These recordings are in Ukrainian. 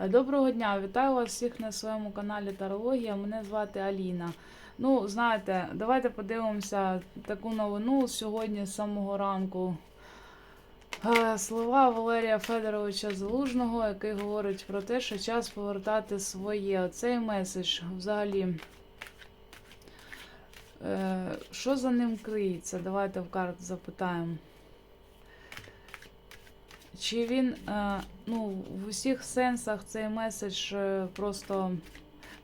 Е, Доброго дня, вітаю вас всіх на своєму каналі Тарологія. Мене звати Аліна. Ну, знаєте, давайте подивимося таку новину сьогодні з самого ранку. Е, Слова Валерія Федоровича Залужного, який говорить про те, що час повертати своє. Оцей меседж взагалі. е, Що за ним криється? Давайте в карт запитаємо. Чи він, е, ну, в усіх сенсах цей меседж е, просто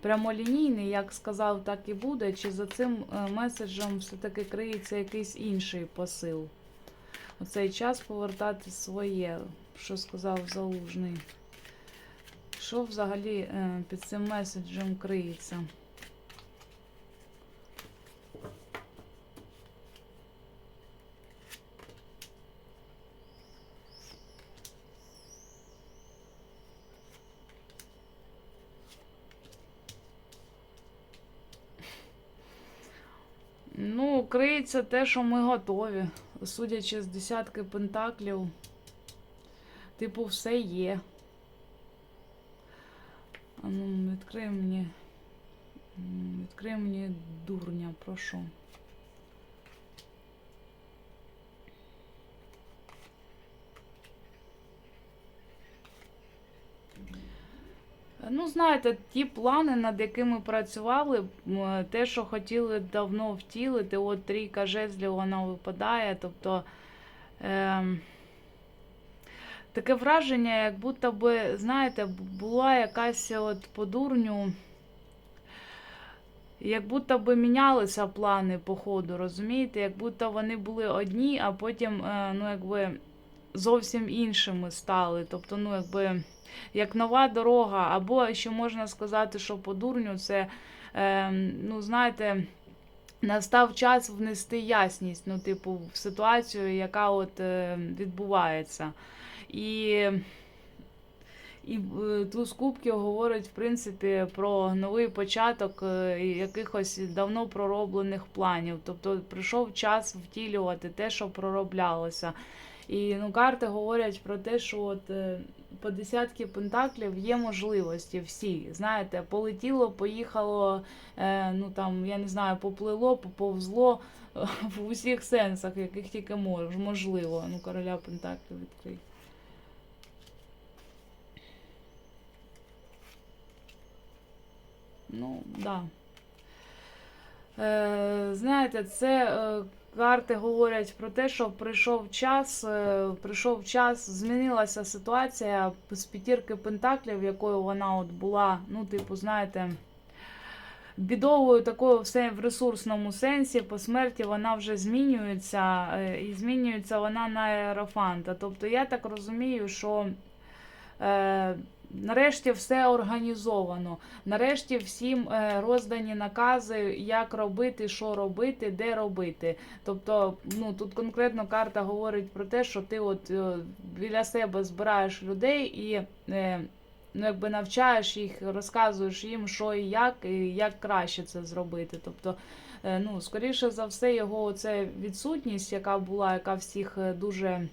прямолінійний, як сказав, так і буде, чи за цим е, меседжем все-таки криється якийсь інший посил? Оцей час повертати своє, що сказав Залужний. Що взагалі під цим меседжем криється? Ну, криється те, що ми готові. Судячи з десятки пентаклів, типу, все є. А ну, відкрий мені. Відкрий мені дурня, прошу. Ну, знаєте, ті плани, над якими працювали, те, що хотіли давно втілити, от трійка жезлів, вона випадає. Тобто ем, таке враження, як будто би, знаєте, була якась от по дурню, як будто би мінялися плани по ходу, розумієте? Як будто вони були одні, а потім, е, ну, якби зовсім іншими стали. Тобто, ну, якби як нова дорога, або ще можна сказати, що по дурню це, е, ну, знаєте, настав час внести ясність, ну, типу, в ситуацію, яка от е, відбувається. І, і е, туз кубків говорить, в принципі, про новий початок е, якихось давно пророблених планів. Тобто прийшов час втілювати те, що пророблялося. І ну, карти говорять про те, що от е, по десятки пентаклів є можливості всі. Знаєте, полетіло, поїхало, е, ну там, я не знаю, поплило, поповзло е, в усіх сенсах, яких тільки мож, можливо. Ну, короля пентаклів відкрий. Ну, да. Е, знаєте, це е, карти говорять про те, що прийшов час, е, прийшов час, змінилася ситуація з п'ятірки пентаклів, якою вона от була, ну, типу, знаєте, бідовою такою все в ресурсному сенсі. По смерті вона вже змінюється, е, і змінюється вона на аерофанта. Тобто я так розумію, що. Е, Нарешті все організовано. Нарешті всім е, роздані накази, як робити, що робити, де робити. Тобто, ну тут конкретно карта говорить про те, що ти от е, біля себе збираєш людей і е, ну, якби навчаєш їх, розказуєш їм, що і як, і як краще це зробити. Тобто, ну, скоріше за все, його оце відсутність, яка була, яка всіх дуже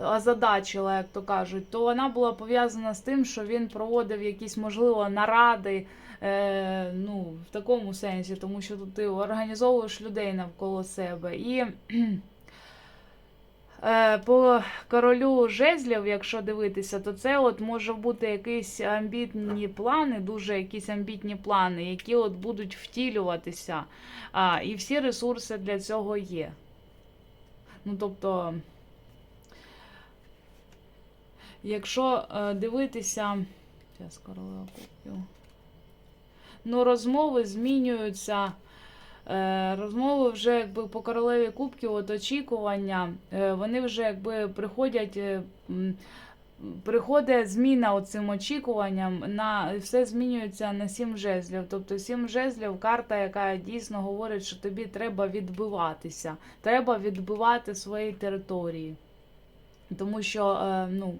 озадачила, як то кажуть, то вона була пов'язана з тим, що він проводив якісь, можливо, наради. Е, ну, в такому сенсі, тому що ти організовуєш людей навколо себе. І е, по королю жезлів, якщо дивитися, то це от може бути якісь амбітні плани, дуже якісь амбітні плани, які от будуть втілюватися. А, і всі ресурси для цього є. Ну, тобто. Якщо е, дивитися, зараз королева купів. Ну, розмови змінюються. Е, розмови вже якби по королеві кубків, от очікування, е, вони вже якби приходять. Приходить зміна оцим очікуванням, на все змінюється на сім жезлів. Тобто сім жезлів карта, яка дійсно говорить, що тобі треба відбиватися, треба відбивати свої території. Тому що, ну,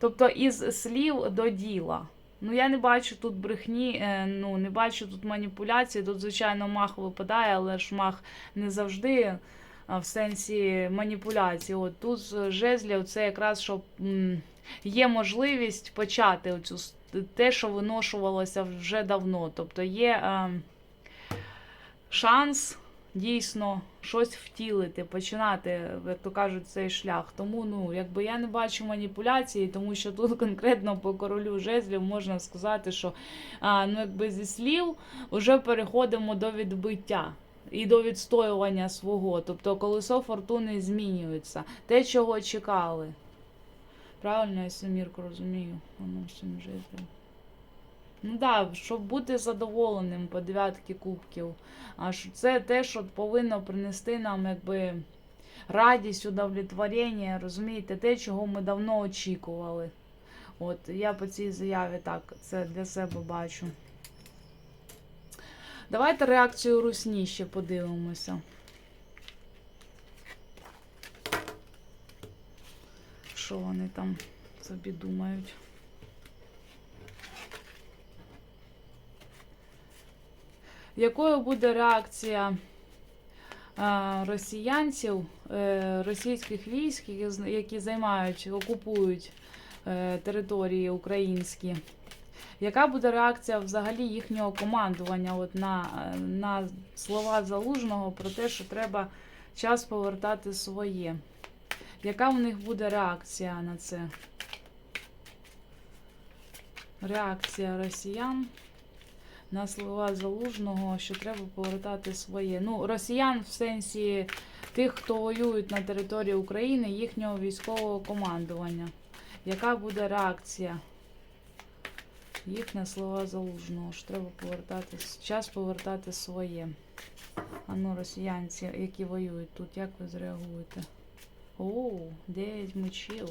тобто із слів до діла. Ну, я не бачу тут брехні, е, ну, не бачу тут маніпуляції. Тут, звичайно, мах випадає, але ж мах не завжди в сенсі маніпуляції. От тут жезлів це якраз щоб є можливість почати оцю те, що виношувалося вже давно. Тобто є е, шанс дійсно щось втілити, починати, як то кажуть, цей шлях. Тому ну, якби я не бачу маніпуляції, тому що тут конкретно по королю жезлів можна сказати, що а, ну, якби зі слів вже переходимо до відбиття. І до відстоювання свого. Тобто колесо фортуни змінюється. Те, чого чекали. Правильно, я Семірку розумію. Воно всім жителям. Ну да, щоб бути задоволеним по дев'ятки кубків. А це те, що повинно принести нам якби радість, удовлетворення, розумієте, те, чого ми давно очікували. От я по цій заяві так це для себе бачу. Давайте реакцію русні ще подивимося. Що вони там собі думають? Якою буде реакція е, росіянців, е, російських військ, які, займають, окупують е, території українські? Яка буде реакція взагалі їхнього командування от на, на слова Залужного про те, що треба час повертати своє? Яка в них буде реакція на це? Реакція росіян на слова Залужного, що треба повертати своє. Ну, росіян в сенсі тих, хто воюють на території України, їхнього військового командування. Яка буде реакція? Їх слова Залужного, що треба повертати час повертати своє. А ну, росіянці, які воюють тут, як ви зреагуєте? О, 9 мечів.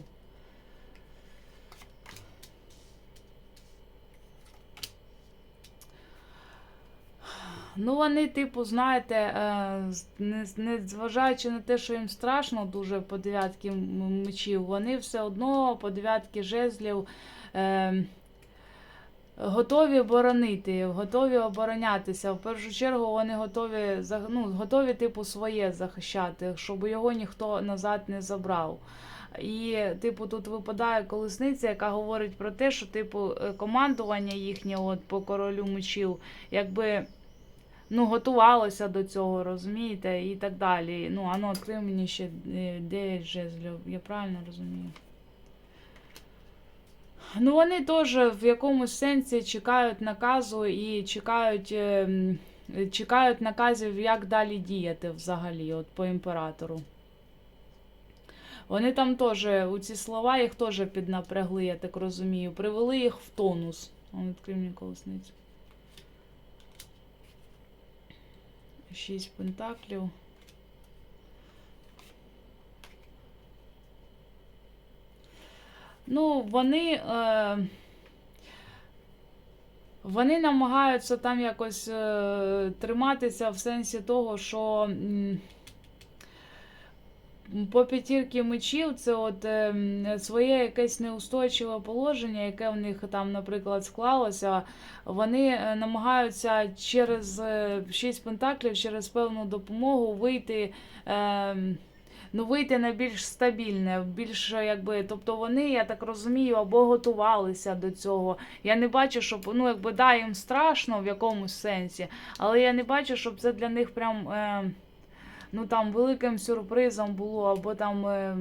Ну, вони, типу, знаєте, е, не, не зважаючи на те, що їм страшно дуже по дев'ятки мечів, вони все одно по дев'ятки жезлів е, готові боронити, готові оборонятися. В першу чергу вони готові, ну, готові, типу, своє захищати, щоб його ніхто назад не забрав. І, типу, тут випадає колесниця, яка говорить про те, що, типу, е, командування їхнє от, по королю мечів, якби ну, готувалося до цього, розумієте, і так далі. Ну, а ну, відкрив мені ще е, 9 жезлів, я правильно розумію? Ну, вони теж в якомусь сенсі чекають наказу і чекають, е, чекають наказів, як далі діяти взагалі, от по імператору. Вони там теж, у ці слова їх теж піднапрягли, я так розумію. Привели їх в тонус. Он відкрив мені колесницю. Шість пентаклів. Ну, вони. Е, вони намагаються там якось е, триматися в сенсі того, що м, по п'ятірки мечів це от е, своє якесь неустойчиве положення, яке в них там, наприклад, склалося. Вони е, намагаються через е, шість пентаклів, через певну допомогу вийти. Е, Ну, вийти на більш стабільне, більш якби, тобто вони, я так розумію, або готувалися до цього. Я не бачу, щоб ну, якби да, їм страшно в якомусь сенсі, але я не бачу, щоб це для них прям е, ну там великим сюрпризом було, або там. Е,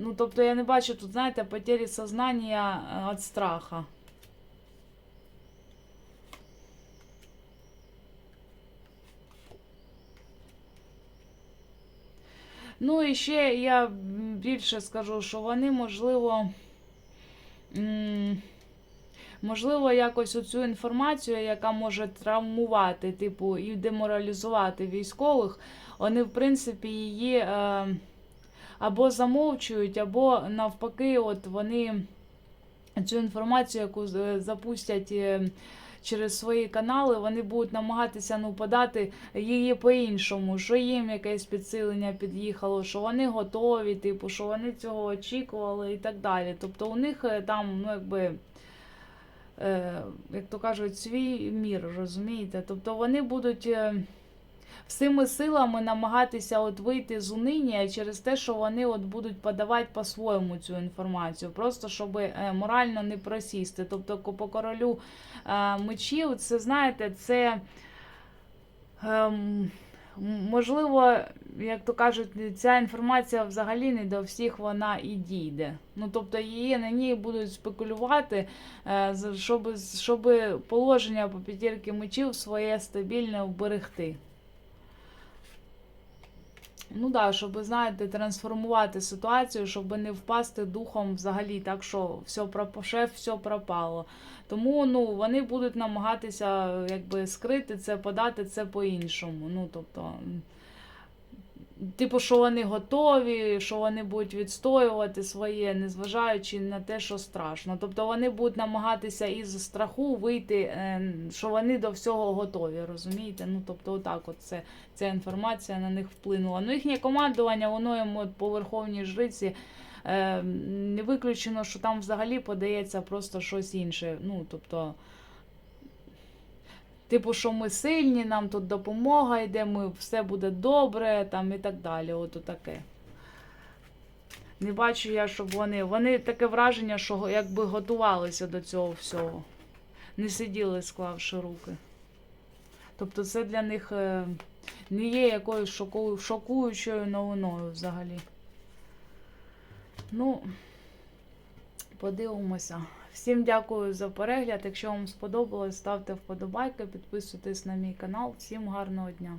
ну, тобто я не бачу тут, знаєте, потері сознання е, від страха. Ну і ще я більше скажу, що вони, можливо, можливо, якось оцю інформацію, яка може травмувати, типу, і деморалізувати військових, вони, в принципі, її е, або замовчують, або навпаки, от вони цю інформацію, яку запустять. е, Через свої канали вони будуть намагатися ну, подати її по-іншому, що їм якесь підсилення під'їхало, що вони готові, типу, що вони цього очікували і так далі. Тобто у них е, там, ну якби, е, як то кажуть, свій мір, розумієте? Тобто вони будуть. Е, всіми силами намагатися от вийти з униння через те, що вони от будуть подавати по-своєму цю інформацію, просто щоб е, морально не просісти. Тобто по королю е, мечів, це знаєте, це. Ем, можливо, як то кажуть, ця інформація взагалі не до всіх вона і дійде. Ну тобто її на ній будуть спекулювати, е, щоб, щоб положення по п'ятірки мечів своє стабільне вберегти. Ну да, щоб, знаєте, трансформувати ситуацію, щоб не впасти духом взагалі, так що все пропоше, все пропало. Тому ну, вони будуть намагатися якби скрити це, подати це по-іншому. Ну, тобто, типу, що вони готові, що вони будуть відстоювати своє, незважаючи на те, що страшно. Тобто вони будуть намагатися із страху вийти, е, що вони до всього готові, розумієте? Ну, тобто, отак, от це, ця інформація на них вплинула. Ну, їхнє командування, воно от по верховній жриці. Е, не виключено, що там взагалі подається просто щось інше. Ну, тобто, типу, що ми сильні, нам тут допомога йде, ми все буде добре, там і так далі. От таке. Не бачу я, щоб вони. Вони таке враження, що якби готувалися до цього всього. Не сиділи, склавши руки. Тобто це для них е, не є якоюсь шоку- шокуючою новиною взагалі. Ну, подивимося. Всім дякую за перегляд. Якщо вам сподобалось, ставте вподобайки, підписуйтесь на мій канал. Всім гарного дня!